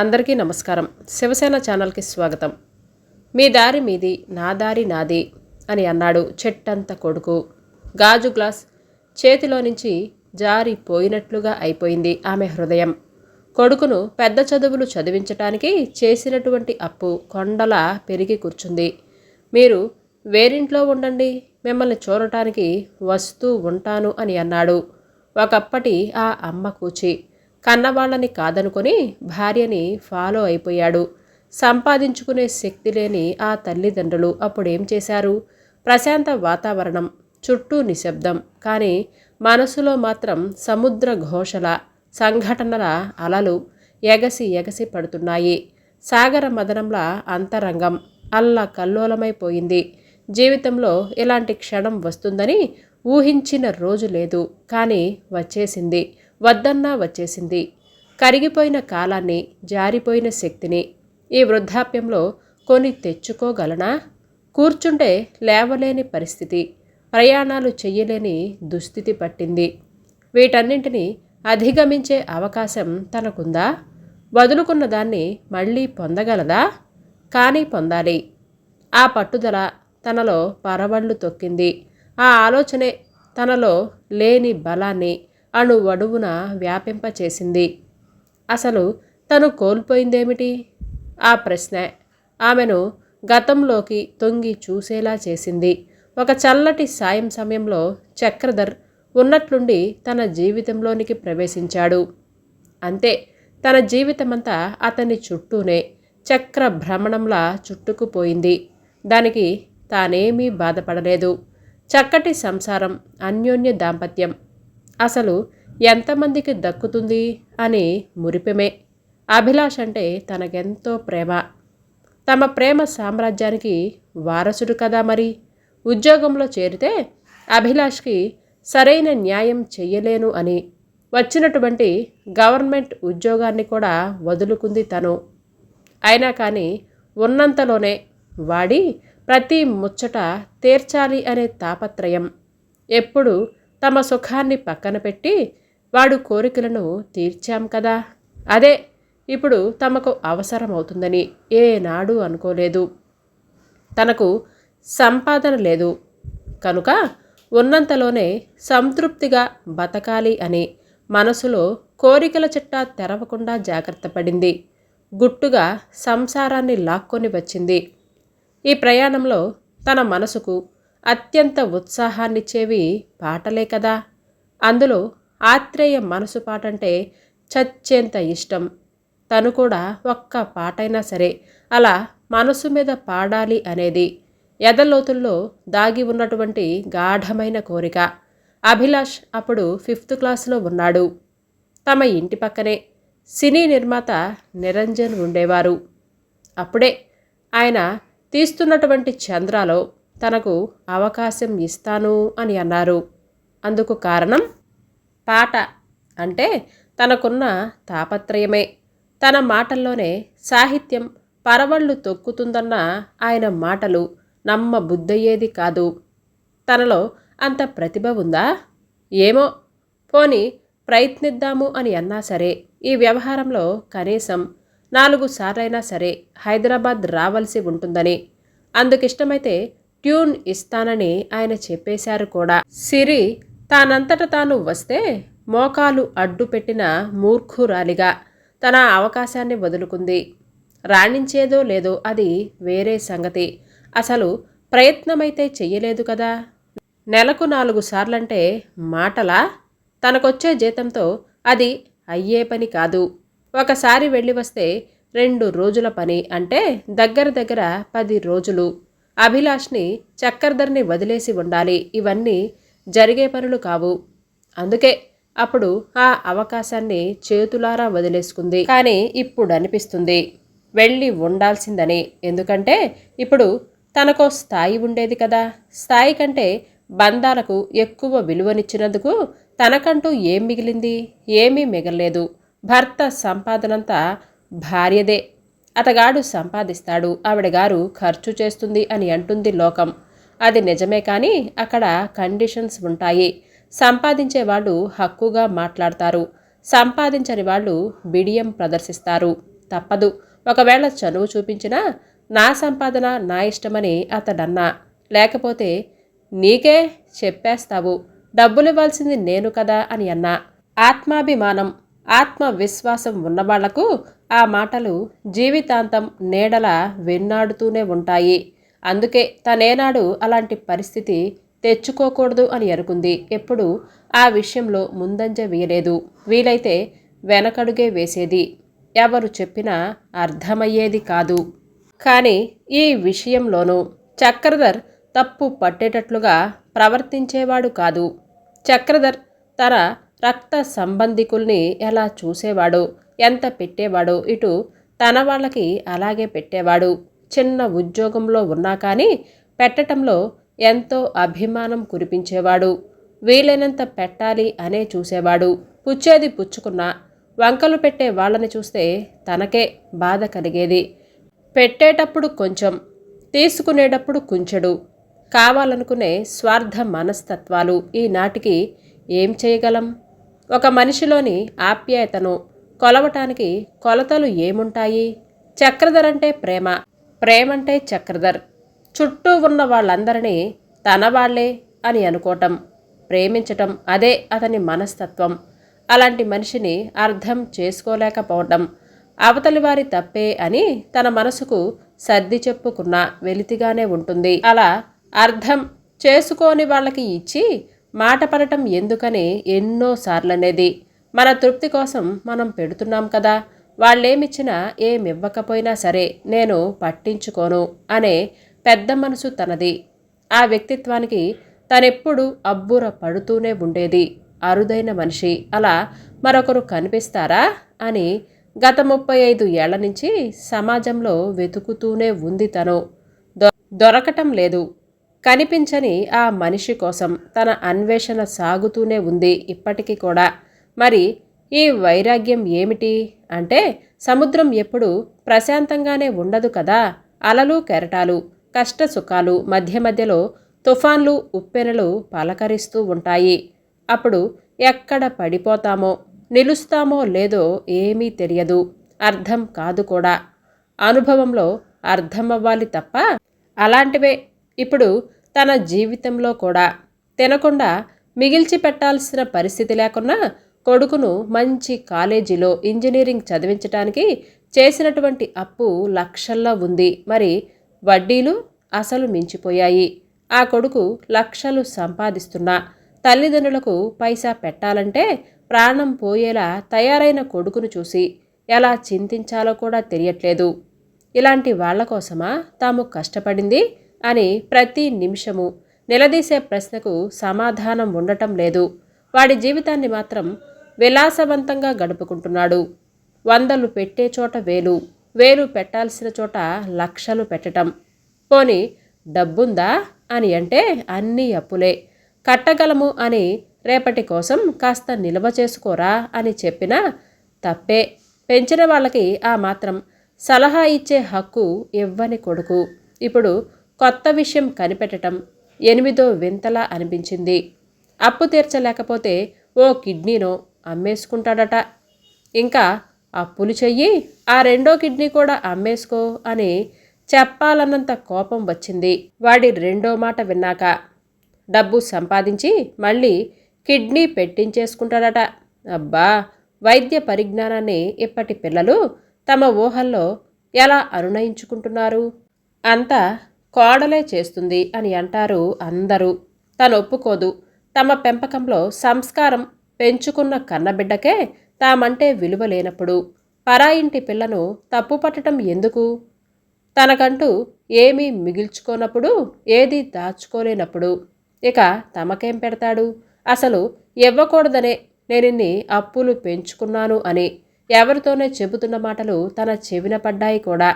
అందరికీ నమస్కారం. శివసేన ఛానల్కి స్వాగతం. మీ దారి మీది నా దారి నాది అని అన్నాడు చెట్టంత కొడుకు. గాజు గ్లాస్ చేతిలో నుంచి జారిపోయినట్లుగా అయిపోయింది ఆమె హృదయం. కొడుకును పెద్ద చదువులు చదివించటానికి చేసినటువంటి అప్పు కొండలా పెరిగి కూర్చుంది. మీరు వేరింట్లో ఉండండి మిమ్మల్ని చూడటానికి వస్తూ ఉంటాను అని అన్నాడు. ఒకప్పటి ఆ అమ్మ కూచి. కన్నవాళ్ళని కాదనుకొని భార్యని ఫాలో అయిపోయాడు. సంపాదించుకునే శక్తి లేని ఆ తల్లిదండ్రులు అప్పుడేం చేశారు? ప్రశాంత వాతావరణం చుట్టూ నిశ్శబ్దం కానీ మనసులో మాత్రం సముద్ర ఘోషల సంఘటనల అలలు ఎగసి ఎగసి పడుతున్నాయి. సాగర మదనంలా అంతరంగం అల్లా కల్లోలమైపోయింది జీవితంలో ఇలాంటి క్షణం వస్తుందని ఊహించిన రోజు లేదు కానీ వచ్చేసింది. వద్దన్నా వచ్చేసింది. కరిగిపోయిన కాలాన్ని జారిపోయిన శక్తిని ఈ వృద్ధాప్యంలో కొని తెచ్చుకోగలనా? కూర్చుంటే లేవలేని పరిస్థితి ప్రయాణాలు చెయ్యలేని దుస్థితి పట్టింది. వీటన్నింటినీ అధిగమించే అవకాశం తనకుందా? వదులుకున్న దాన్ని మళ్ళీ పొందగలదా? కానీ పొందాలి. ఆ పట్టుదల తనలో పరవళ్ళు తొక్కింది. ఆ ఆలోచనే తనలో లేని బలాన్ని అణువడువున వ్యాపింపచేసింది. అసలు తను కోల్పోయిందేమిటి? ఆ ప్రశ్న ఆమెను గతంలోకి తొంగి చూసేలా చేసింది. ఒక చల్లటి సాయం సమయంలో చక్రధర్ ఉన్నట్లుండి తన జీవితంలోనికి ప్రవేశించాడు. అంతే తన జీవితమంతా అతని చుట్టూనే చక్ర భ్రమణంలా చుట్టుకుపోయింది. దానికి తానేమీ బాధపడలేదు. చక్కటి సంసారం అన్యోన్య దాంపత్యం అసలు ఎంతమందికి దక్కుతుంది అని మురిపెమే. అభిలాష్ అంటే తనకెంతో ప్రేమ. తమ ప్రేమ సామ్రాజ్యానికి వారసుడు కదా మరి. ఉద్యోగంలో చేరితే అభిలాష్కి సరైన న్యాయం చెయ్యలేను అని. వచ్చినటువంటి గవర్నమెంట్ ఉద్యోగాన్ని కూడా వదులుకుంది తను. అయినా కానీ ఉన్నంతలోనే వాడి ప్రతి ముచ్చట తీర్చాలి అనే తాపత్రయం. ఎప్పుడు తమ సుఖాన్ని పక్కన పెట్టి వాడు కోరికలను తీర్చాం కదా. అదే ఇప్పుడు తమకు అవసరమవుతుందని ఏనాడు అనుకోలేదు. తనకు సంపాదన లేదు. కనుక ఉన్నంతలోనే సంతృప్తిగా బతకాలి అని మనసులో కోరికల చిట్టా తెరవకుండా జాగ్రత్త పడింది. గుట్టుగా సంసారాన్ని లాక్కొని వచ్చింది. ఈ ప్రయాణంలో తన మనసుకు అత్యంత ఉత్సాహాన్నిచ్చేవి పాటలే కదా. అందులో ఆత్రేయ మనసు పాట అంటే చచ్చేంత ఇష్టం. తను కూడా ఒక్క పాటైనా సరే అలా మనసు మీద పాడాలి అనేది ఎదలోతుల్లో దాగి ఉన్నటువంటి గాఢమైన కోరిక. అభిలాష్ అప్పుడు ఫిఫ్త్ క్లాస్లో ఉన్నాడు. తమ ఇంటి పక్కనే సినీ నిర్మాత నిరంజన్ ఉండేవారు. అప్పుడే ఆయన తీస్తున్నటువంటి చంద్రాలో తనకు అవకాశం ఇస్తాను అని అన్నారు. అందుకు కారణం పాట అంటే తనకున్న తాపత్రయమే. తన మాటల్లోనే సాహిత్యం పరవళ్ళు తొక్కుతుందన్న ఆయన మాటలు నమ్మ బుద్ధయ్యేది కాదు. తనలో అంత ప్రతిభ ఉందా? ఏమో. పోని ప్రయత్నిద్దాము అని అన్నా సరే ఈ వ్యవహారంలో కనీసం నాలుగు సార్లైనా సరే హైదరాబాద్ రావాల్సి ఉంటుందని. అందుకిష్టమైతే ట్యూన్ ఇస్తానని ఆయన చెప్పేశారు కూడా. సిరి తానంతట తాను వస్తే మోకాలు అడ్డు పెట్టిన మూర్ఖురాలిగా తన అవకాశాన్ని వదులుకుంది. రాణించేదో లేదో అది వేరే సంగతి. అసలు ప్రయత్నమైతే చెయ్యలేదు కదా? నెలకు నాలుగు సార్లంటే మాటలా? తనకొచ్చే జీతంతో అది అయ్యే పని కాదు. ఒకసారి వెళ్ళి వస్తే రెండు రోజుల పని అంటే దగ్గర దగ్గర పది రోజులు. అభిలాష్ని చక్కర్ధర్ని వదిలేసి ఉండాలి. ఇవన్నీ జరిగే పనులు కావు. అందుకే అప్పుడు ఆ అవకాశాన్ని చేతులారా వదిలేసుకుంది. కానీ ఇప్పుడు అనిపిస్తుంది వెళ్ళి ఉండాల్సిందని. ఎందుకంటే ఇప్పుడు తనకో స్థాయి ఉండేది కదా. స్థాయి కంటే బంధాలకు ఎక్కువ విలువనిచ్చినందుకు తనకంటూ ఏం మిగిలింది? ఏమీ మిగలలేదు. భర్త సంపాదనంతా భార్యదే. అతగాడు సంపాదిస్తాడు. ఆవిడ గారు ఖర్చు చేస్తుంది అని అంటుంది లోకం. అది నిజమే కానీ అక్కడ కండిషన్స్ ఉంటాయి. సంపాదించే వాళ్ళు హక్కుగా మాట్లాడతారు. సంపాదించని వాళ్ళు బిడియం ప్రదర్శిస్తారు. తప్పదు. ఒకవేళ చనువు చూపించినా నా సంపాదన నా ఇష్టమని అతడన్నా. లేకపోతే నీకే చెప్పేస్తావు. డబ్బులివ్వాల్సింది నేను కదా అని అన్నా. ఆత్మాభిమానం ఆత్మవిశ్వాసం ఉన్నవాళ్ళకు ఆ మాటలు జీవితాంతం నీడల వెన్నాడుతూనే ఉంటాయి. అందుకే తనేనాడు అలాంటి పరిస్థితి తెచ్చుకోకూడదు అని అనుకుంది. ఎప్పుడు ఆ విషయంలో ముందంజ వేయలేదు. వీలైతే వెనకడుగే వేసేది. ఎవరు చెప్పినా అర్థమయ్యేది కాదు. కానీ ఈ విషయంలోనూ చక్రధర్ తప్పు పట్టేటట్లుగా ప్రవర్తించేవాడు కాదు. చక్రధర్ తన రక్త సంబంధికుల్ని ఎలా చూసేవాడో ఎంత పెట్టేవాడో ఇటు తన వాళ్ళకి అలాగే పెట్టేవాడు. చిన్న ఉద్యోగంలో ఉన్నా కానీ పెట్టటంలో ఎంతో అభిమానం కురిపించేవాడు. వీలైనంత పెట్టాలి అనే చూసేవాడు. పుచ్చేది పుచ్చుకున్నా వంకలు పెట్టే వాళ్ళని చూస్తే తనకే బాధ కలిగేది. పెట్టేటప్పుడు కొంచెం తీసుకునేటప్పుడు కుంచెడు. కావాలనుకునే స్వార్థ మనస్తత్వాలు ఈనాటికి ఏం చేయగలం? ఒక మనిషిలోని ఆప్యాయతను కొలవటానికి కొలతలు ఏముంటాయి? చక్రధర్ అంటే ప్రేమ. ప్రేమంటే చక్రధర్. చుట్టూ ఉన్న వాళ్ళందరినీ తన వాళ్ళే అని అనుకోవటం ప్రేమించటం అదే అతని మనస్తత్వం. అలాంటి మనిషిని అర్థం చేసుకోలేకపోవటం. అవతలి వారి తప్పే అని తన మనసుకు సర్ది చెప్పుకున్న వెలితిగానే ఉంటుంది. అలా అర్థం చేసుకోని వాళ్ళకి ఇచ్చి మాట పడటం ఎందుకని ఎన్నోసార్లనేది మన తృప్తి కోసం మనం పెడుతున్నాం కదా. వాళ్ళేమిచ్చినా ఏమివ్వకపోయినా సరే నేను పట్టించుకోను అనే పెద్ద మనసు తనది. ఆ వ్యక్తిత్వానికి తనెప్పుడు అబ్బుర పడుతూనే ఉండేది. అరుదైన మనిషి. అలా మరొకరు కనిపిస్తారా? అని గత ముప్పై ఐదు ఏళ్ళ నుంచి సమాజంలో వెతుకుతూనే ఉంది తను. దొ దొరకటం లేదు. కనిపించని ఆ మనిషి కోసం తన అన్వేషణ సాగుతూనే ఉంది ఇప్పటికీ కూడా. మరి ఈ వైరాగ్యం ఏమిటి? అంటే సముద్రం ఎప్పుడు ప్రశాంతంగానే ఉండదు కదా. అలలు కెరటాలు కష్ట సుఖాలు మధ్య మధ్యలో తుఫాన్లు ఉప్పెనలు పలకరిస్తూ ఉంటాయి. అప్పుడు ఎక్కడ పడిపోతామో నిలుస్తామో లేదో ఏమీ తెలియదు. అర్థం కాదు కూడా. అనుభవంలో అర్థమవ్వాలి తప్ప అలాంటివే. ఇప్పుడు తన జీవితంలో కూడా తినకుండా మిగిల్చి పెట్టాల్సిన పరిస్థితి లేకున్నా కొడుకును మంచి కాలేజీలో ఇంజనీరింగ్ చదివించటానికి చేసినటువంటి అప్పు లక్షల్లో ఉంది. మరి వడ్డీలు అసలు మించిపోయాయి. ఆ కొడుకు లక్షలు సంపాదిస్తున్నా. తల్లిదండ్రులకు పైసా పెట్టాలంటే ప్రాణం పోయేలా తయారైన కొడుకును చూసి ఎలా చింతించాలో కూడా తెలియట్లేదు. ఇలాంటి వాళ్ళ కోసమా తాము కష్టపడింది అని ప్రతి నిమిషము నిలదీసే ప్రశ్నకు సమాధానం ఉండటం లేదు. వాడి జీవితాన్ని మాత్రం విలాసవంతంగా గడుపుకుంటున్నాడు. వందలు పెట్టే చోట వేలు వేలు పెట్టాల్సిన చోట లక్షలు పెట్టటం. పోని డబ్బుందా అని అంటే అన్నీ అప్పులే. కట్టగలము అని రేపటి కోసం కాస్త నిల్వ చేసుకోరా అని చెప్పినా తప్పే. పెంచిన వాళ్ళకి ఆ మాత్రం సలహా ఇచ్చే హక్కు ఇవ్వని కొడుకు. ఇప్పుడు కొత్త విషయం కనిపెట్టడం ఎనిమిదో వింతలా అనిపించింది. అప్పు తీర్చలేకపోతే ఓ కిడ్నీనో అమ్మేసుకుంటాడట. ఇంకా అప్పులు చెయ్యి ఆ రెండో కిడ్నీ కూడా అమ్మేసుకో అని చెప్పాలన్నంత కోపం వచ్చింది. వాడి రెండో మాట విన్నాక డబ్బు సంపాదించి మళ్ళీ కిడ్నీ పెట్టించేసుకుంటాడట. అబ్బా వైద్య పరిజ్ఞానాన్ని ఇప్పటి పిల్లలు తమ ఊహల్లో ఎలా అనునయించుకుంటున్నారు అంతా కోడలే చేస్తుంది అని అంటారు అందరూ. తను ఒప్పుకోదు. తమ పెంపకంలో సంస్కారం పెంచుకున్న కన్నబిడ్డకే తామంటే విలువ లేనప్పుడు పరాయింటి పిల్లను తప్పు పట్టడం ఎందుకు? తనకంటూ ఏమీ మిగిల్చుకోనప్పుడు ఏది దాచుకోలేనప్పుడు ఇక తమకేం పెడతాడు? అసలు ఇవ్వకూడదనే నేనిన్ని అప్పులు పెంచుకున్నాను అని ఎవరితోనే చెబుతున్న మాటలు తన చెవిన పడ్డాయి కూడా.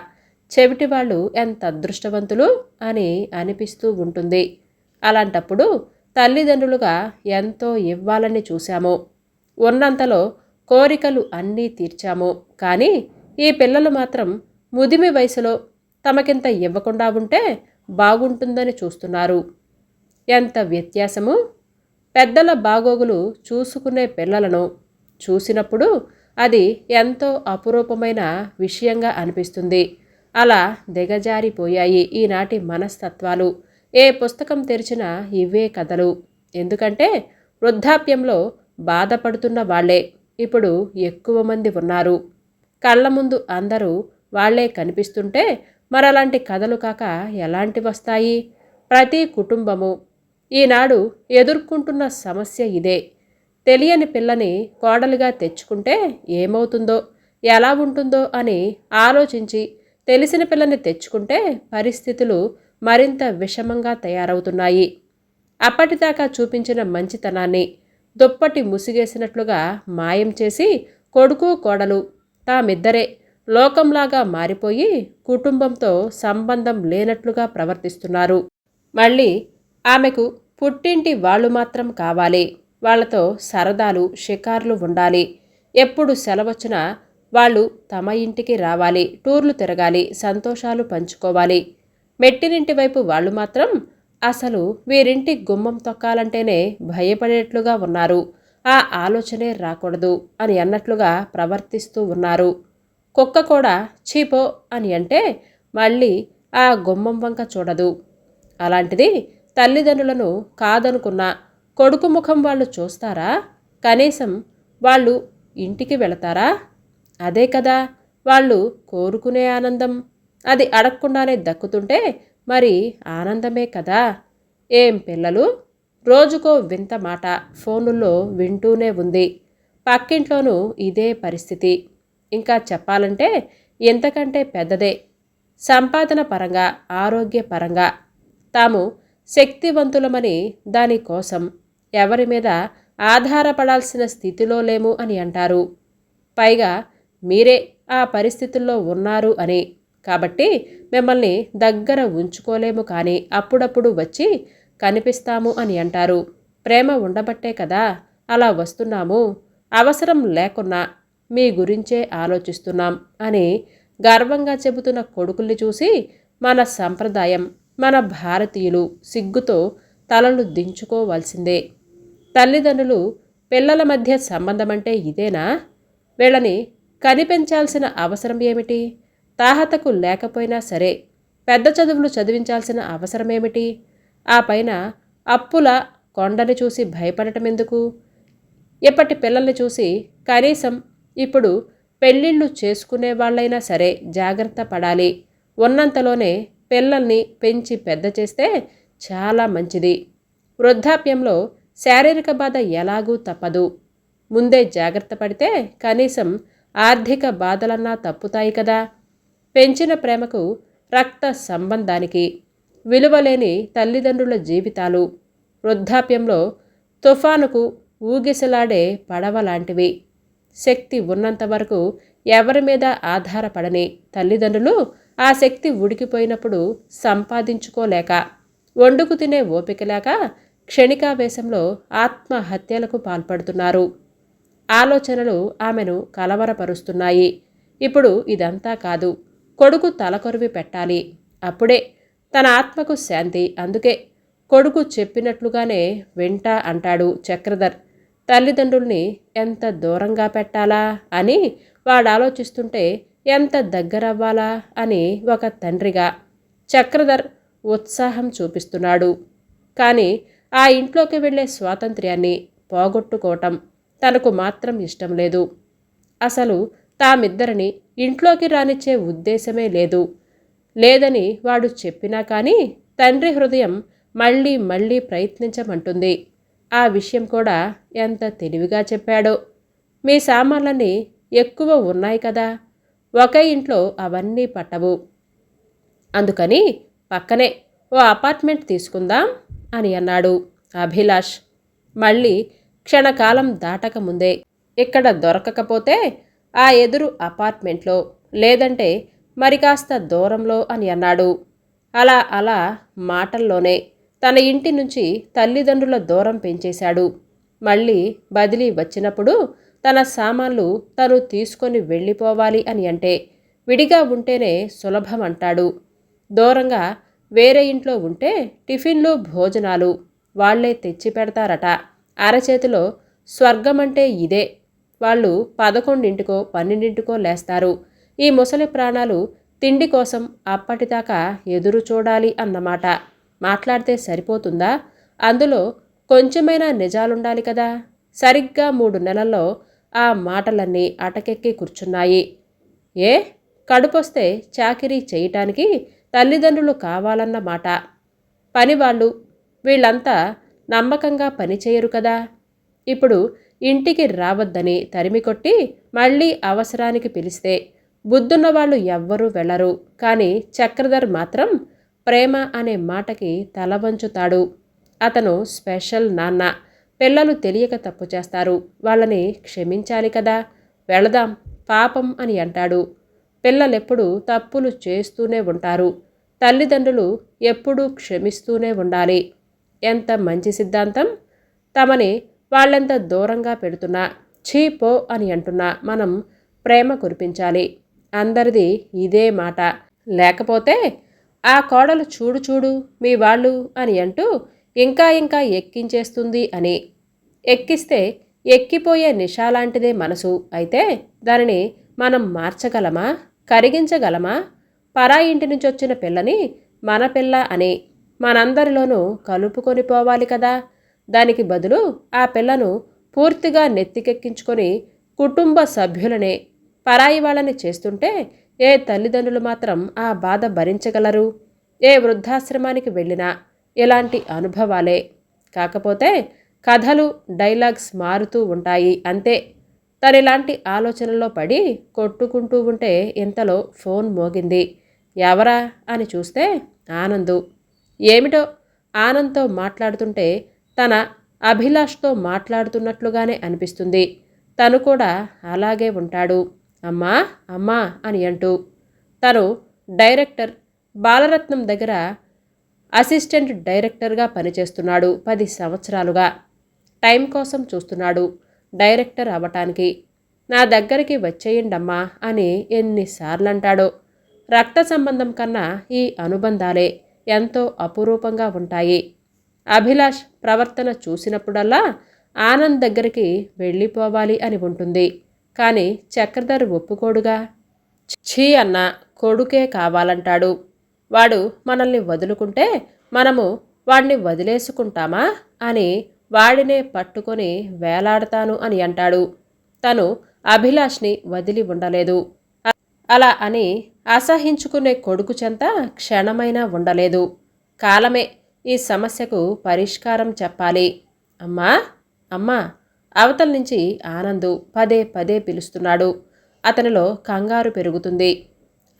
చెవిటి వాళ్ళు ఎంత అదృష్టవంతులు అని అనిపిస్తూ ఉంటుంది. అలాంటప్పుడు తల్లిదండ్రులుగా ఎంతో ఇవ్వాలని చూశాము. ఉన్నంతలో కోరికలు అన్నీ తీర్చాము. కానీ ఈ పిల్లలు మాత్రం ముదిమి వయసులో తమకింత ఇవ్వకుండా ఉంటే బాగుంటుందని చూస్తున్నారు. ఎంత వ్యత్యాసము? పెద్దల బాగోగులు చూసుకునే పిల్లలను చూసినప్పుడు అది ఎంతో అపురూపమైన విషయంగా అనిపిస్తుంది. అలా దిగజారిపోయాయి ఈనాటి మనస్తత్వాలు. ఏ పుస్తకం తెరిచినా ఇవే కథలు. ఎందుకంటే వృద్ధాప్యంలో బాధపడుతున్న వాళ్ళే ఇప్పుడు ఎక్కువ మంది ఉన్నారు. కళ్ళ ముందు అందరూ వాళ్ళే కనిపిస్తుంటే మరలాంటి కథలు కాక ఎలాంటి వస్తాయి? ప్రతి కుటుంబము ఈనాడు ఎదుర్కొంటున్న సమస్య ఇదే. తెలియని పిల్లని కోడలుగా తెచ్చుకుంటే ఏమవుతుందో ఎలా ఉంటుందో అని ఆలోచించి తెలిసిన పిల్లని తెచ్చుకుంటే పరిస్థితులు మరింత విషమంగా తయారవుతున్నాయి. అప్పటిదాకా చూపించిన మంచితనాన్ని దుప్పటి ముసిగేసినట్లుగా మాయం చేసి కొడుకు కోడలు తామిద్దరే లోకంలాగా మారిపోయి కుటుంబంతో సంబంధం లేనట్లుగా ప్రవర్తిస్తున్నారు. మళ్ళీ ఆమెకు పుట్టింటి వాళ్ళు మాత్రం కావాలి. వాళ్ళతో సరదాలు షికార్లు ఉండాలి. ఎప్పుడు సెలవచ్చినా వాళ్ళు తమ ఇంటికి రావాలి టూర్లు తిరగాలి సంతోషాలు పంచుకోవాలి. మెట్టినింటి వైపు వాళ్ళు మాత్రం అసలు వీరింటి గుమ్మం తొక్కాలంటేనే భయపడేట్లుగా ఉన్నారు. ఆ ఆలోచనే రాకూడదు అని అన్నట్లుగా ప్రవర్తిస్తూ ఉన్నారు. కుక్క కూడా చీపో అని అంటే మళ్ళీ ఆ గుమ్మం వంక చూడదు. అలాంటిది తల్లిదండ్రులను కాదనుకున్న కొడుకు ముఖం వాళ్ళు చూస్తారా? కనీసం వాళ్ళు ఇంటికి వెళతారా? అదే కదా వాళ్ళు కోరుకునే ఆనందం. అది అడగకుండానే దక్కుతుంటే మరి ఆనందమే కదా? ఏం పిల్లలు? రోజుకో వింత మాట ఫోనుల్లో వింటూనే ఉంది. పక్కింట్లోనూ ఇదే పరిస్థితి. ఇంకా చెప్పాలంటే ఎంతకంటే పెద్దదే. సంపాదన పరంగా ఆరోగ్యపరంగా తాము శక్తివంతులమని దానికోసం ఎవరి మీద ఆధారపడాల్సిన స్థితిలో లేము అని అంటారు. పైగా మీరే ఆ పరిస్థితుల్లో ఉన్నారు అని. కాబట్టి మిమ్మల్ని దగ్గర ఉంచుకోలేము కానీ అప్పుడప్పుడు వచ్చి కనిపిస్తాము అని అంటారు. ప్రేమ ఉండబట్టే కదా అలా వస్తున్నాము. అవసరం లేకున్నా మీ గురించే ఆలోచిస్తున్నాం అని గర్వంగా చెబుతున్న కొడుకుల్ని చూసి మన సంప్రదాయం మన భారతీయులు సిగ్గుతో తలలు దించుకోవాల్సిందే. తల్లిదండ్రులు పిల్లల మధ్య సంబంధం అంటే ఇదేనా? వీళ్ళని కనిపించాల్సిన అవసరం ఏమిటి? తాహతకు లేకపోయినా సరే పెద్ద చదువులు చదివించాల్సిన అవసరమేమిటి? ఆ పైన అప్పుల కొండని చూసి భయపడటం ఎందుకు ఇప్పటి పిల్లల్ని చూసి కనీసం ఇప్పుడు పెళ్ళిళ్ళు చేసుకునే వాళ్ళైనా సరే జాగ్రత్త పడాలి. ఉన్నంతలోనే పిల్లల్ని పెంచి పెద్ద చేస్తే చాలా మంచిది. వృద్ధాప్యంలో శారీరక బాధ ఎలాగూ తప్పదు. ముందే జాగ్రత్త పడితే కనీసం ఆర్థిక బాధలన్నా తప్పుతాయి కదా. పెంచిన ప్రేమకు రక్త సంబంధానికి విలువలేని తల్లిదండ్రుల జీవితాలు. వృద్ధాప్యంలో తుఫానుకు ఊగిసలాడే పడవ లాంటివి. శక్తి ఉన్నంత వరకు ఎవరి మీద ఆధారపడని తల్లిదండ్రులు ఆ శక్తి ఉడికిపోయినప్పుడు సంపాదించుకోలేక వండుకు తినే ఓపిక లేక క్షణికావేశంలో ఆత్మహత్యలకు పాల్పడుతున్నారు. ఆలోచనలు ఆమెను కలవరపరుస్తున్నాయి. ఇప్పుడు ఇదంతా కాదు. కొడుకు తలకొరివి పెట్టాలి. అప్పుడే తన ఆత్మకు శాంతి. అందుకే కొడుకు చెప్పినట్లుగానే వింటా అంటాడు చక్రధర్. తల్లిదండ్రుల్ని ఎంత దూరంగా పెట్టాలా అని వాడు ఆలోచిస్తుంటే ఎంత దగ్గరవ్వాలా అని ఒక తండ్రిగా చక్రధర్ ఉత్సాహం చూపిస్తున్నాడు. కానీ ఆ ఇంట్లోకి వెళ్ళే స్వాతంత్ర్యాన్ని పోగొట్టుకోవటం తనకు మాత్రం ఇష్టం లేదు. అసలు తామిద్దరిని ఇంట్లోకి రానిచ్చే ఉద్దేశమే లేదు. లేదని వాడు చెప్పినా కానీ తండ్రి హృదయం మళ్ళీ మళ్ళీ ప్రయత్నించమంటుంది. ఆ విషయం కూడా ఎంత తెలివిగా చెప్పాడో. మీ సామాన్లన్నీ ఎక్కువ ఉన్నాయి కదా. ఒకే ఇంట్లో అవన్నీ పట్టవు. అందుకని పక్కనే ఓ అపార్ట్మెంట్ తీసుకుందాం అని అన్నాడు అభిలాష్. మళ్ళీ క్షణకాలం దాటకముందే. ఇక్కడ దొరకకపోతే ఆ ఎదురు అపార్ట్మెంట్లో లేదంటే మరి కాస్త దూరంలో అని అన్నాడు. అలా అలా మాటల్లోనే తన ఇంటి నుంచి తల్లిదండ్రుల దూరం పెంచేశాడు. మళ్ళీ బదిలీ వచ్చినప్పుడు తన సామాన్లు తను తీసుకొని వెళ్ళిపోవాలి అని అంటే విడిగా ఉంటేనే సులభం అంటాడు దూరంగా వేరే ఇంట్లో ఉంటే టిఫిన్లు భోజనాలు వాళ్ళే తెచ్చి పెడతారట అరచేతిలో స్వర్గం అంటే ఇదే. వాళ్ళు పదకొండింటికో పన్నెండింటికో లేస్తారు. ఈ ముసలి ప్రాణాలు తిండి కోసం అప్పటిదాకా ఎదురు చూడాలి అన్నమాట. మాట్లాడితే సరిపోతుందా? అందులో కొంచెమైనా నిజాలుండాలి కదా? సరిగ్గా మూడు నెలల్లో ఆ మాటలన్నీ అటకెక్కి కూర్చున్నాయి. ఏ? కడుపొస్తే చాకిరీ చేయటానికి తల్లిదండ్రులు కావాలన్న మాట పనివాళ్ళు వీళ్ళంతా నమ్మకంగా పనిచేయరు కదా? ఇప్పుడు ఇంటికి రావద్దని తరిమికొట్టి మళ్ళీ అవసరానికి పిలిస్తే బుద్ధున్న వాళ్ళు ఎవ్వరూ వెళ్ళరు. కానీ చక్రధర్ మాత్రం ప్రేమ అనే మాటకి తల వంచుతాడు. అతను స్పెషల్ నాన్న. పిల్లలు తెలియక తప్పు చేస్తారు. వాళ్ళని క్షమించాలి కదా. వెళదాం పాపం అని అంటాడు. పిల్లలెప్పుడు తప్పులు చేస్తూనే ఉంటారు. తల్లిదండ్రులు ఎప్పుడూ క్షమిస్తూనే ఉండాలి. ఎంత మంచి సిద్ధాంతం? తమని వాళ్ళంత దూరంగా పెడుతున్నా ఛీ పో అని అంటున్నా మనం ప్రేమ కురిపించాలి. అందరిది ఇదే మాట. లేకపోతే ఆ కోడలు చూడు చూడు మీ వాళ్ళు అని అంటూ ఇంకా ఇంకా ఎక్కించేస్తుంది అని. ఎక్కిస్తే ఎక్కిపోయే నిషాలాంటిదే మనసు. అయితే దానిని మనం మార్చగలమా? కరిగించగలమా? పరా ఇంటి నుంచి వచ్చిన పిల్లని మన పిల్ల అని మనందరిలోనూ కలుపుకొని పోవాలి కదా. దానికి బదులు ఆ పిల్లను పూర్తిగా నెత్తికెక్కించుకొని కుటుంబ సభ్యులనే పరాయి వాళ్ళని చేస్తుంటే ఏ తల్లిదండ్రులు మాత్రం ఆ బాధ భరించగలరు? ఏ వృద్ధాశ్రమానికి వెళ్ళినా ఇలాంటి అనుభవాలే. కాకపోతే కథలు డైలాగ్స్ మారుతూ ఉంటాయి అంతే. తనిలాంటి ఆలోచనల్లో పడి కొట్టుకుంటూ ఉంటే ఇంతలో ఫోన్ మోగింది. ఎవరా? అని చూస్తే ఆనందు. ఏమిటో? ఆనంద్తో మాట్లాడుతుంటే తన అభిలాష్తో మాట్లాడుతున్నట్లుగానే అనిపిస్తుంది. తను కూడా అలాగే ఉంటాడు. అమ్మా అమ్మా అని అంటూ తను డైరెక్టర్ బాలరత్నం దగ్గర అసిస్టెంట్ డైరెక్టర్గా పనిచేస్తున్నాడు పది సంవత్సరాలుగా. టైం కోసం చూస్తున్నాడు డైరెక్టర్ అవ్వటానికి. నా దగ్గరికి వచ్చేయండమ్మా అని ఎన్నిసార్లు అంటాడో రక్త సంబంధం కన్నా ఈ అనుబంధాలే ఎంతో అపురూపంగా ఉంటాయి. అభిలాష్ ప్రవర్తన చూసినప్పుడల్లా ఆనంద్ దగ్గరికి వెళ్ళిపోవాలి అని ఉంటుంది. కానీ చక్రధర్ ఒప్పుకోడుగా. ఛీ అన్న కొడుకే కావాలంటాడు. వాడు మనల్ని వదులుకుంటే మనము వాడిని వదిలేసుకుంటామా అని వాడినే పట్టుకొని వేలాడతాను అని అంటాడు. తను అభిలాష్ని వదిలి ఉండలేదు. అలా అని అసహించుకునే కొడుకు చెంత క్షణమైనా ఉండలేదు. కాలమే ఈ సమస్యకు పరిష్కారం చెప్పాలి. అమ్మా అమ్మా అవతల నుంచి ఆనందు పదే పదే పిలుస్తున్నాడు. అతనిలో కంగారు పెరుగుతుంది.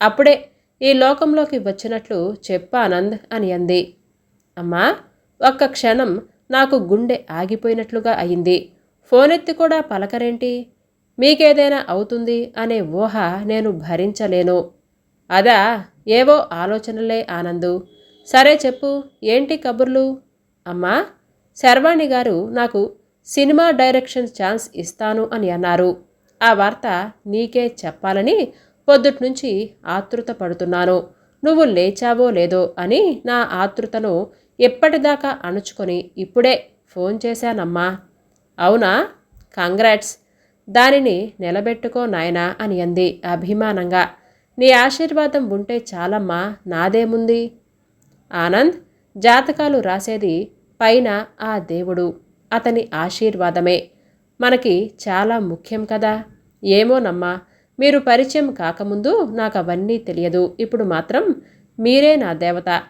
అప్పుడే ఈ లోకంలోకి వచ్చినట్లు చెప్పు ఆనంద్ అని అంది. అమ్మా ఒక్క క్షణం నాకు గుండె ఆగిపోయినట్లుగా అయింది. ఫోన్ ఎత్తి కూడా పలకరేంటి? మీకేదైనా అవుతుంది అనే ఊహ నేను భరించలేను. అదా ఏవో ఆలోచనలే ఆనందు. సరే చెప్పు ఏంటి కబుర్లు? అమ్మా శర్వాణి గారు నాకు సినిమా డైరెక్షన్ ఛాన్స్ ఇస్తాను అని అన్నారు. ఆ వార్త నీకే చెప్పాలని పొద్దుట్నుంచి ఆతృత పడుతున్నాను. నువ్వు లేచావో లేదో అని నా ఆతృతను ఎప్పటిదాకా అణుచుకొని ఇప్పుడే ఫోన్ చేశానమ్మా. అవునా? కంగ్రాట్స్. దానిని నిలబెట్టుకో నాయనా అని అంది అభిమానంగా. నీ ఆశీర్వాదం ఉంటే చాలమ్మా నాదేముంది? ఆనంద్ జాతకాలు రాసేది పైన ఆ దేవుడు. అతని ఆశీర్వాదమే. మనకి చాలా ముఖ్యం కదా. ఏమోనమ్మా మీరు పరిచయం కాకముందు నాకు అవన్నీ తెలియదు. ఇప్పుడు మాత్రం మీరే నా దేవత.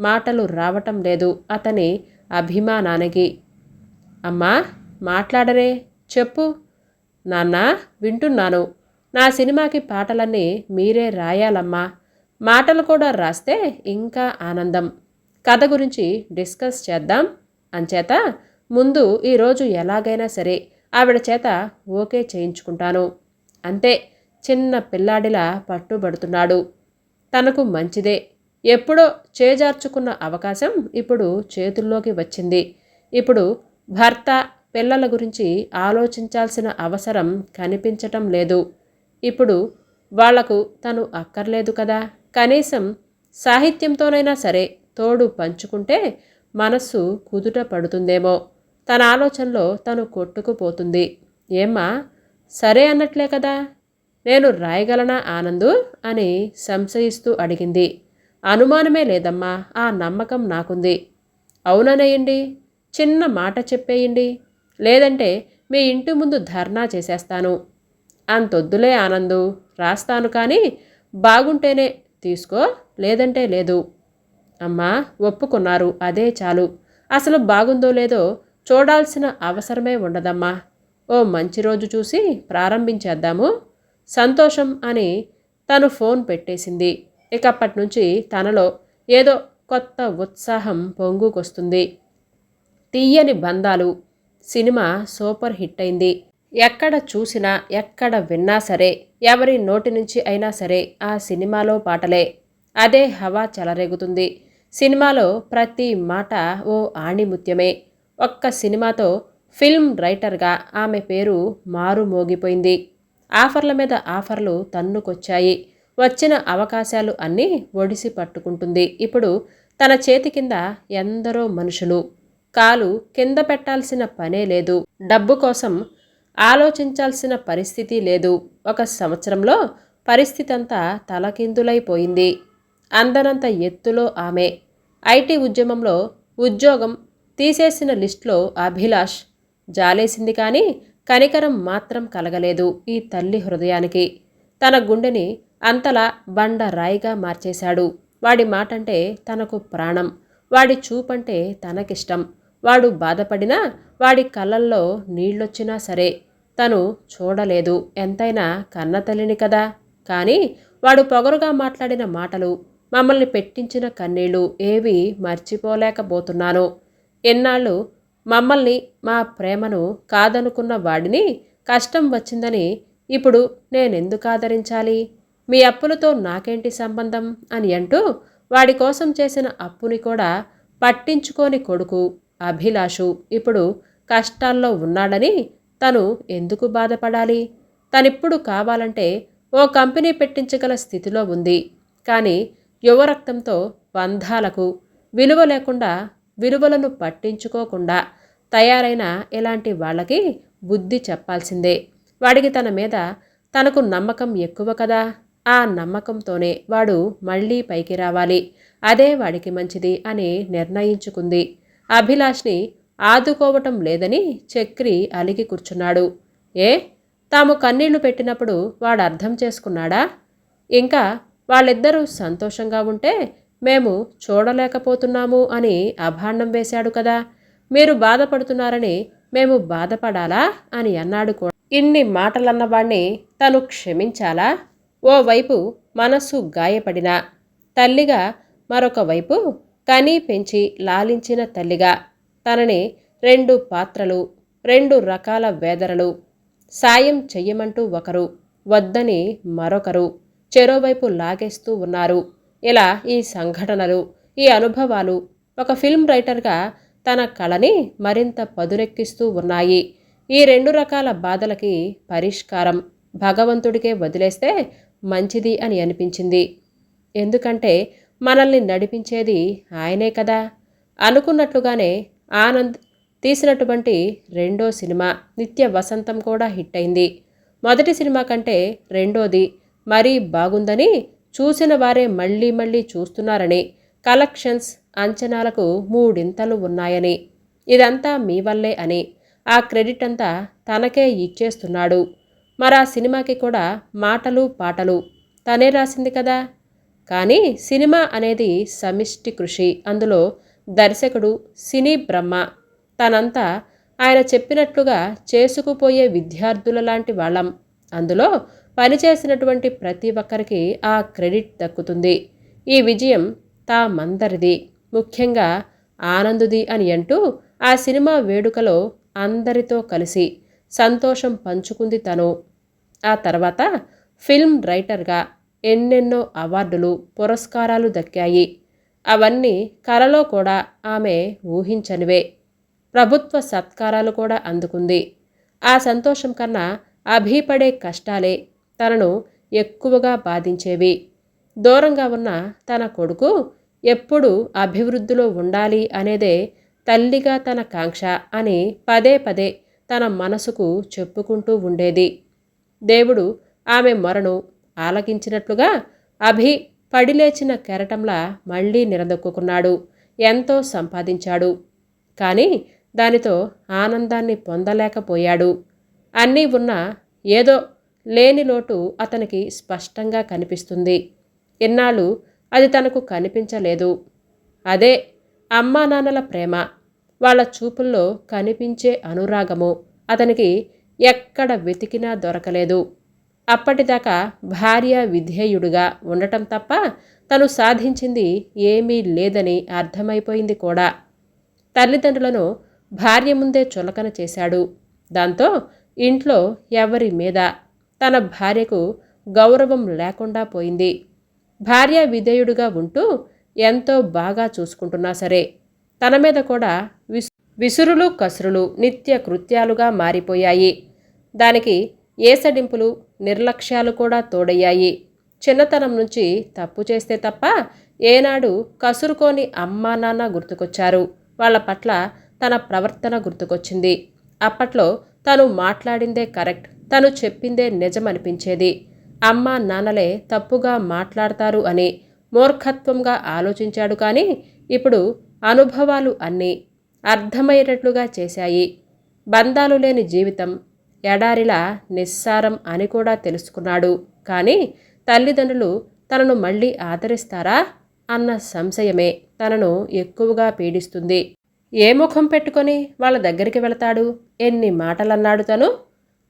మాటలు రావటం లేదు. అతని అభిమానానికి. అమ్మా మాట్లాడరే. చెప్పు. నాన్న వింటున్నాను. నా సినిమాకి పాటలన్నీ మీరే రాయాలమ్మా. మాటలు కూడా రాస్తే ఇంకా ఆనందం. కథ గురించి డిస్కస్ చేద్దాం. అంచేత ముందు ఈరోజు ఎలాగైనా సరే ఆవిడ చేత ఓకే చేయించుకుంటాను. అంతే చిన్న పిల్లాడిలా పట్టుబడుతున్నాడు. తనకు మంచిదే. ఎప్పుడో చేజార్చుకున్న అవకాశం ఇప్పుడు చేతుల్లోకి వచ్చింది. ఇప్పుడు భర్త పిల్లల గురించి ఆలోచించాల్సిన అవసరం కనిపించటం లేదు. ఇప్పుడు వాళ్ళకు తను అక్కర్లేదు కదా? కనీసం సాహిత్యంతోనైనా సరే తోడు పంచుకుంటే మనస్సు కుదుట పడుతుందేమో. తన ఆలోచనలో తను కొట్టుకుపోతుంది. ఏమ్మా సరే అన్నట్లే కదా? నేను రాయగలనా ఆనందు? అని సంశయిస్తూ అడిగింది. అనుమానమే లేదమ్మా ఆ నమ్మకం నాకుంది. అవుననేయండి చిన్న మాట చెప్పేయండి. లేదంటే మీ ఇంటి ముందు ధర్నా చేసేస్తాను. అంతొద్దులే ఆనందు రాస్తాను కానీ బాగుంటేనే తీసుకో. లేదంటే లేదు. అమ్మా ఒప్పుకున్నారు. అదే చాలు. అసలు బాగుందో లేదో చూడాల్సిన అవసరమే ఉండదమ్మా. ఓ మంచి రోజు చూసి ప్రారంభించేద్దాము. సంతోషం అని తను ఫోన్ పెట్టేసింది. ఇకప్పటి నుంచి తనలో ఏదో కొత్త ఉత్సాహం పొంగుకొస్తుంది. తీయని బంధాలు. సినిమా సూపర్ హిట్ అయింది. ఎక్కడ చూసినా ఎక్కడ విన్నా సరే ఎవరి నోటి నుంచి అయినా సరే ఆ సినిమాలో పాటలే. అదే హవా చెలరేగుతుంది. సినిమాలో ప్రతి మాట ఓ ఆణిముత్యమే. ఒక్క సినిమాతో ఫిల్మ్ రైటర్గా ఆమె పేరు మారు మోగిపోయింది. ఆఫర్ల మీద ఆఫర్లు తన్నుకొచ్చాయి. వచ్చిన అవకాశాలు అన్నీ ఒడిసి పట్టుకుంటుంది. ఇప్పుడు తన చేతి కింద ఎందరో మనుషులు. కాలు కింద పెట్టాల్సిన పనే లేదు. డబ్బు కోసం ఆలోచించాల్సిన పరిస్థితి లేదు. ఒక సంవత్సరంలో పరిస్థితి అంతా తలకిందులైపోయింది. అందనంత ఎత్తులో ఆమె. ఐటీ ఉద్యమంలో ఉద్యోగం తీసేసిన లిస్టులో అభిలాష్. జాలేసింది కానీ కనికరం మాత్రం కలగలేదు ఈ తల్లి హృదయానికి. తన గుండెని అంతలా బండ రాయిగా మార్చేశాడు. వాడి మాటంటే తనకు ప్రాణం. వాడి చూపంటే తనకిష్టం. వాడు బాధపడినా వాడి కళ్ళల్లో నీళ్ళొచ్చినా సరే తను చూడలేదు. ఎంతైనా కన్నతల్లిని కదా. కానీ వాడు పొగరుగా మాట్లాడిన మాటలు మమ్మల్ని పెట్టించిన కన్నీళ్ళు ఏవి మర్చిపోలేకపోతున్నాను. ఎన్నాళ్ళు మమ్మల్ని మా ప్రేమను కాదనుకున్న వాడిని కష్టం వచ్చిందని ఇప్పుడు నేనెందుకు ఆదరించాలి? మీ అప్పులతో నాకేంటి సంబంధం? అని అంటూ వాడి కోసం చేసిన అప్పుని కూడా పట్టించుకోని కొడుకు అభిలాషు ఇప్పుడు కష్టాల్లో ఉన్నాడని తను ఎందుకు బాధపడాలి? తనిప్పుడు కావాలంటే ఓ కంపెనీ పెట్టించగల స్థితిలో ఉంది. కానీ యువరక్తంతో బంధాలకు విలువ లేకుండా విలువలను పట్టించుకోకుండా తయారైన ఇలాంటి వాళ్ళకి బుద్ధి చెప్పాల్సిందే. వాడికి తన మీద తనకు నమ్మకం ఎక్కువ కదా? ఆ నమ్మకంతోనే వాడు మళ్ళీ పైకి రావాలి. అదే వాడికి మంచిది అని నిర్ణయించుకుంది. అభిలాష్ని ఆదుకోవటం లేదని చక్రి అలిగి కూర్చున్నాడు. ఏ? తాము కన్నీళ్ళు పెట్టినప్పుడు వాడు అర్థం చేసుకున్నాడా? ఇంకా వాళ్ళిద్దరూ సంతోషంగా ఉంటే మేము చూడలేకపోతున్నాము అని అభాండం వేశాడు కదా. మీరు బాధపడుతున్నారని మేము బాధపడాలా అని అన్నాడు కూడా. ఇన్ని మాటలన్నవాణ్ణి తను క్షమించాలా? ఓవైపు మనస్సు గాయపడిన తల్లిగా మరొక వైపు కనీ పెంచి లాలించిన తల్లిగా తనని రెండు పాత్రలు రెండు రకాల వేదనలు. సాయం చెయ్యమంటూ ఒకరు వద్దని మరొకరు చెరోవైపు లాగేస్తూ ఉన్నారు. ఇలా ఈ సంఘటనలు ఈ అనుభవాలు ఒక ఫిల్మ్ రైటర్గా తన కళని మరింత పదునెక్కిస్తూ ఉన్నాయి. ఈ రెండు రకాల బాధలకి పరిష్కారం భగవంతుడికే వదిలేస్తే మంచిది అని అనిపించింది. ఎందుకంటే మనల్ని నడిపించేది ఆయనే కదా. అనుకున్నట్లుగానే ఆనంద్ తీసినటువంటి రెండో సినిమా నిత్య వసంతం కూడా హిట్ అయింది. మొదటి సినిమా కంటే రెండోది మరీ బాగుందని చూసిన వారే మళ్ళీ మళ్ళీ చూస్తున్నారని కలెక్షన్స్ అంచనాలకు మూడింతలు ఉన్నాయని. ఇదంతా మీ వల్లే అని ఆ క్రెడిట్ అంతా తనకే ఇచ్చేస్తున్నాడు. మరి ఆ సినిమాకి కూడా మాటలు పాటలు తనే రాసింది కదా? కానీ సినిమా అనేది సమిష్టి కృషి. అందులో దర్శకుడు సినీ బ్రహ్మ. తనంతా ఆయన చెప్పినట్లుగా చేసుకుపోయే విద్యార్థుల లాంటి వాళ్ళం. అందులో పనిచేసినటువంటి ప్రతి ఒక్కరికి ఆ క్రెడిట్ దక్కుతుంది. ఈ విజయం తా మందరిది ముఖ్యంగా ఆనందుది అని అంటూ ఆ సినిమా వేడుకలో అందరితో కలిసి సంతోషం పంచుకుంది తను. ఆ తర్వాత ఫిల్మ్ రైటర్గా ఎన్నెన్నో అవార్డులు పురస్కారాలు దక్కాయి. అవన్నీ కలలో కూడా ఆమె ఊహించనివే. ప్రభుత్వ సత్కారాలు కూడా అందుకుంది. ఆ సంతోషం కన్నా అభిపడే కష్టాలే తనను ఎక్కువగా బాధించేవి. దూరంగా ఉన్న తన కొడుకు ఎప్పుడు అభివృద్ధిలో ఉండాలి అనేదే తల్లిగా తన కాంక్ష అని పదే పదే తన మనసుకు చెప్పుకుంటూ ఉండేది. దేవుడు ఆమె మొరను ఆలకించినట్లుగా అభి పడిలేచిన కెరటంలా మళ్ళీ నిలదొక్కున్నాడు ఎంతో సంపాదించాడు. కానీ దానితో ఆనందాన్ని పొందలేకపోయాడు. అన్నీ ఉన్నా ఏదో లేని లోటు అతనికి స్పష్టంగా కనిపిస్తుంది. ఇన్నాళ్ళు అది తనకు కనిపించలేదు. అదే అమ్మా నాన్నల ప్రేమ. వాళ్ళ చూపుల్లో కనిపించే అనురాగము. అతనికి ఎక్కడ వెతికినా దొరకలేదు. అప్పటిదాకా భార్య విధేయుడుగా ఉండటం తప్ప తను సాధించింది ఏమీ లేదని అర్థమైపోయింది కూడా. తల్లిదండ్రులను భార్య ముందే చులకన చేశాడు. దాంతో ఇంట్లో ఎవరి మీద? తన భార్యకు గౌరవం లేకుండా పోయింది. భార్య విధేయుడుగా ఉంటూ ఎంతో బాగా చూసుకుంటున్నా సరే తన మీద కూడా విస్ విసురులు కసురులు నిత్య కృత్యాలుగా మారిపోయాయి. దానికి ఏసడింపులు నిర్లక్ష్యాలు కూడా తోడయ్యాయి. చిన్నతనం నుంచి తప్పు చేస్తే తప్ప ఏనాడు కసురుకోని అమ్మా నాన్న గుర్తుకొచ్చారు. వాళ్ళ పట్ల తన ప్రవర్తన గుర్తుకొచ్చింది. అప్పట్లో తను మాట్లాడిందే కరెక్ట్ తను చెప్పిందే నిజమనిపించేది. అమ్మా నాన్నలే తప్పుగా మాట్లాడతారు అని మూర్ఖత్వంగా ఆలోచించాడు కానీ ఇప్పుడు అనుభవాలు అన్నీ అర్థమయ్యేటట్లుగా చేశాయి. బంధాలు లేని జీవితం ఎడారిలా నిస్సారం అని కూడా తెలుసుకున్నాడు. కానీ తల్లిదండ్రులు తనను మళ్ళీ ఆదరిస్తారా అన్న సంశయమే తనను ఎక్కువగా పీడిస్తుంది. ఏ ముఖం పెట్టుకొని వాళ్ళ దగ్గరికి వెళతాడు? ఎన్ని మాటలన్నాడు తను?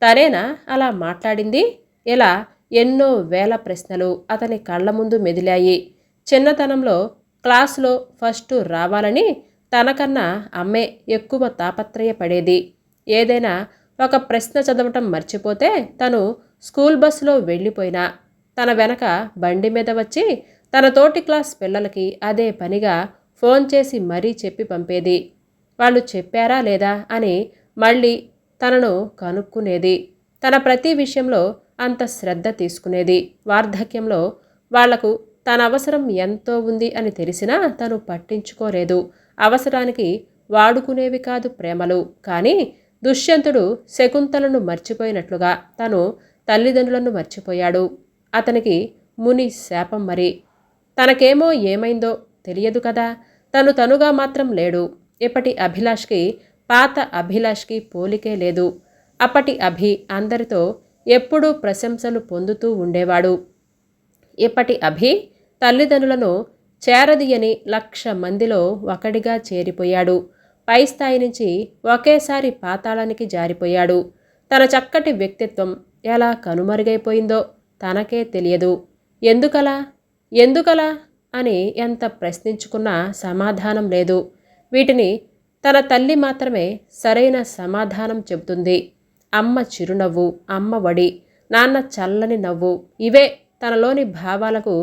తనేనా అలా మాట్లాడింది? ఇలా ఎన్నో వేల ప్రశ్నలు అతని కళ్ళ ముందు మెదిలాయి. చిన్నతనంలో క్లాసులో ఫస్ట్ రావాలని తనకన్నా అమ్మే ఎక్కువ తాపత్రయపడేది. ఏదైనా ఒక ప్రశ్న చదవటం మర్చిపోతే తను స్కూల్ బస్సులో వెళ్ళిపోయినా. తన వెనక బండి మీద వచ్చి తన తోటి క్లాస్ పిల్లలకి అదే పనిగా ఫోన్ చేసి మరీ చెప్పి పంపేది. వాళ్ళు చెప్పారా లేదా అని మళ్ళీ తనను కనుక్కునేది. తన ప్రతి విషయంలో అంత శ్రద్ధ తీసుకునేది. వార్ధక్యంలో వాళ్ళకు తన అవసరం ఎంతో ఉంది అని తెలిసినా తను పట్టించుకోలేదు. అవసరానికి వాడుకునేవి కాదు ప్రేమలు. కానీ దుష్యంతుడు శకుంతలను మర్చిపోయినట్లుగా తను తల్లిదండ్రులను మర్చిపోయాడు. అతనికి ముని శాపం మరి. తనకేమో ఏమైందో తెలియదు కదా. తను తనుగా మాత్రం లేడు. ఇప్పటి అభిలాష్కి పాత అభిలాష్కి పోలికే లేదు. అప్పటి అభి అందరితో ఎప్పుడూ ప్రశంసలు పొందుతూ ఉండేవాడు. ఇప్పటి అభి తల్లిదండ్రులను చేరదీయని లక్ష మందిలో ఒకడిగా చేరిపోయాడు. పై స్థాయి నుంచి ఒకేసారి పాతాళానికి జారిపోయాడు. తన చక్కటి వ్యక్తిత్వం ఎలా కనుమరుగైపోయిందో తనకే తెలియదు. ఎందుకలా? ఎందుకలా? అని ఎంత ప్రశ్నించుకున్నా సమాధానం లేదు. వీటిని తన తల్లి మాత్రమే సరైన సమాధానం చెబుతుంది. అమ్మ చిరునవ్వు అమ్మ వడి నాన్న చల్లని నవ్వు ఇవే తనలోని భావాలకు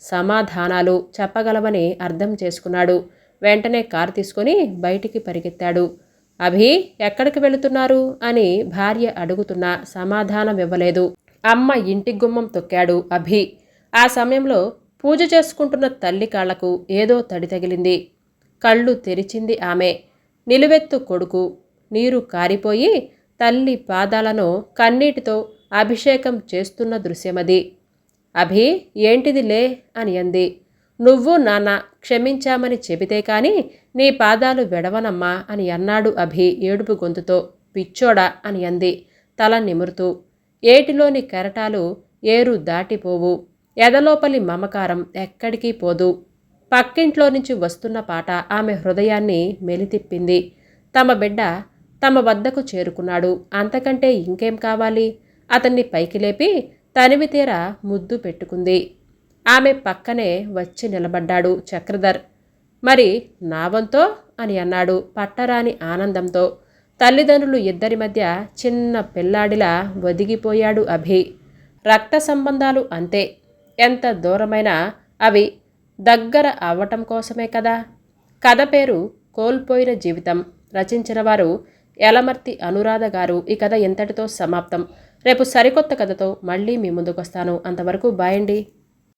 సమాధానాలు చెప్పగలవని అర్థం చేసుకున్నాడు. వెంటనే కారు తీసుకొని బయటికి పరిగెత్తాడు. అభి ఎక్కడికి వెళుతున్నారు? అని భార్య అడుగుతున్నా సమాధానం ఇవ్వలేదు. అమ్మ ఇంటి గుమ్మం తొక్కాడు అభి. ఆ సమయంలో పూజ చేసుకుంటున్న తల్లి కాళ్ళకు ఏదో తడి తగిలింది. కళ్ళు తెరిచింది ఆమె. నిలువెత్తు కొడుకు. నీరు కారిపోయి తల్లి పాదాలను కన్నీటితో అభిషేకం చేస్తున్న దృశ్యమది. అభి ఏంటిది లే అని అంది. నువ్వు నాన్న క్షమించామని చెబితే కాని నీ పాదాలు వెడవనమ్మా అని అన్నాడు అభి ఏడుపు గొంతుతో. పిచ్చోడా అని అంది. తల నిమురుతూ. ఏటిలోని కెరటాలు ఏరు దాటిపోవు. ఎదలోపలి మమకారం ఎక్కడికి పోదు. పక్కింట్లో నుంచి వస్తున్న పాట ఆమె హృదయాన్ని మెలితిప్పింది. తమ బిడ్డ తమ వద్దకు చేరుకున్నాడు. అంతకంటే ఇంకేం కావాలి? అతన్ని పైకి లేపి తనివి తీర ముద్దు పెట్టుకుంది. ఆమె పక్కనే వచ్చి నిలబడ్డాడు చక్రధర్. మరి నా వంతో అని అన్నాడు పట్టరాని ఆనందంతో. తల్లిదండ్రులు ఇద్దరి మధ్య చిన్న పిల్లాడిలా ఒదిగిపోయాడు అభి. రక్త సంబంధాలు అంతే. ఎంత దూరమైనా అవి దగ్గర అవ్వటం కోసమే కదా. కథ పేరు కోల్పోయిన జీవితం. రచించిన వారు ఎలమర్తి అనురాధ గారు. ఈ కథ ఎంతటితో సమాప్తం. రేపు సరికొత్త కథతో మళ్ళీ మీ ముందుకొస్తాను. అంతవరకు బాయండి